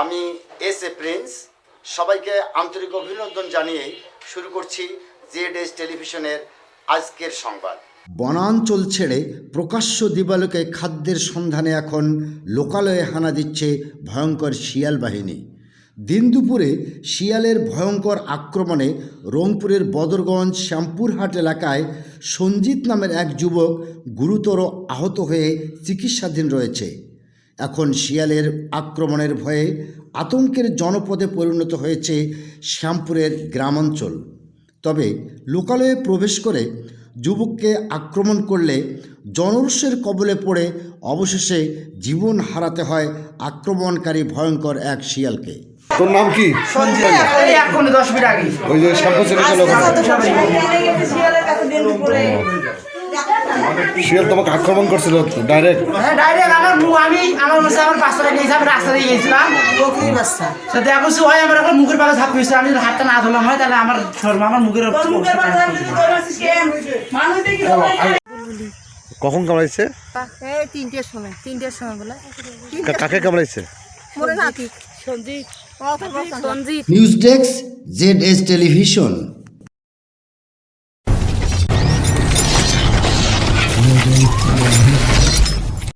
আমি S A Prince. সবাইকে আন্তরিক অভিনন্দন জানিয়ে শুরু করছি জেড এস টেলিভিশনের আজকের সংবাদ। বনাঞ্চল ছেড়ে প্রকাশ্য দিবালোকে খাদ্যের সন্ধানে এখন লোকালয়ে হানা দিচ্ছে ভয়ঙ্কর শিয়াল বাহিনী। দিন দুপুরে শিয়ালের ভয়ঙ্কর আক্রমণে রংপুরের বদরগঞ্জ শ্যামপুরহাট এলাকায় সঞ্জিত নামের এক যুবক গুরুতর আহত হয়ে চিকিৎসাধীন রয়েছে। এখন শিয়ালের আক্রমণের ভয়ে আতঙ্কের জনপদে পরিণত হয়েছে শ্যামপুরের গ্রামাঞ্চল। তবে লোকালয়ে প্রবেশ করে যুবককে আক্রমণ করলে জনরসের কবলে পড়ে অবশেষে জীবন হারাতে হয় আক্রমণকারী ভয়ঙ্কর এক শিয়ালকে। তোর নাম কি? এই এক দশ মিনিট আগে। ওই যে শ্যাম্পু শিয়াল তোমাকে আক্রমণ করছিল ডাইরেক্ট হ্যাঁ ডাইরেক্ট আমার মুখ আমি আমার মধ্যে আমার পাঁচটা গিয়েছি আমি রাস্তা দিয়ে গেছিলাম। বকরির বাচ্চা তো দেখো সে হয় আমার এখন মুখের পাশে ঝাপ আমি যদি হাতটা না ধরলাম হয় তাহলে আমার শর্মা আমার মুখের কখন কামড়াইছে? তিনটের সময় তিনটের সময় বলে। কাকে কামড়াইছে? মনে নাতি। Sanjit. Sanjit. News desk Z S television Thank you.